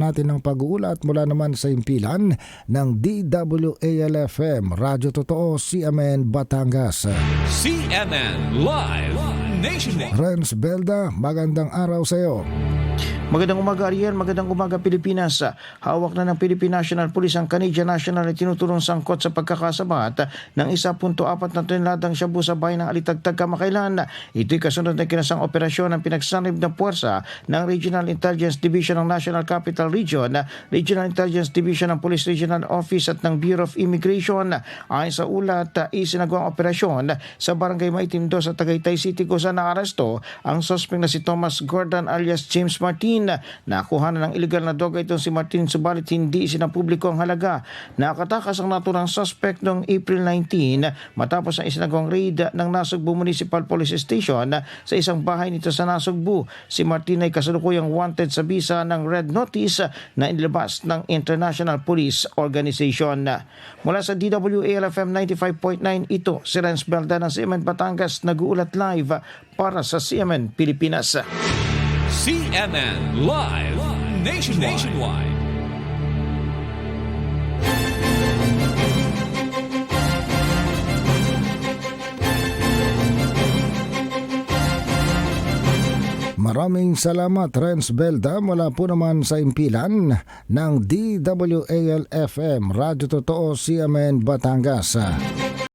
natin ng pag-uulat mula naman sa impilan ng DWALFM Radyo Totoo CMN Batangas. CNN Live Nationwide. Renz Belda, magandang araw sa iyo. Magandang umaga Ariel, magandang umaga Pilipinas. Hawak na ng Philippine National Police ang Canadian National na tinutulong sangkot sa pagkakasabat ng 1.4 na tonladang shabu sa bayan ng Alitagtag kamakailan. Ito'y kasunod na kinasang operasyon ng pinagsanib ng puwersa ng Regional Intelligence Division ng National Capital Region, Regional Intelligence Division ng Police Regional Office at ng Bureau of Immigration. Ayon sa ulat, isinagawang operasyon sa Barangay Maitim 2 sa Tagaytay City kung saan naaresto ang suspect na si Thomas Gordon alias James Martin. Nakuha na ng illegal na droga itong si Martin subalit hindi sinapubliko ang halaga. Nakatakas ang naturang suspect noong April 19 matapos ang isinagawang raid ng Nasugbu Municipal Police Station sa isang bahay nito sa Nasugbu. Si Martin ay kasalukuyang wanted sa bisa ng Red Notice na inilabas ng International Police Organization. Mula sa DWALFM 95.9 ito si Renz Belda ng CMN Batangas nag-uulat live para sa CMN Pilipinas. CNN Live Nationwide. Maraming salamat Renz Belda mula po naman sa impilan ng DWALFM Radyo Totoo CMN Batangas.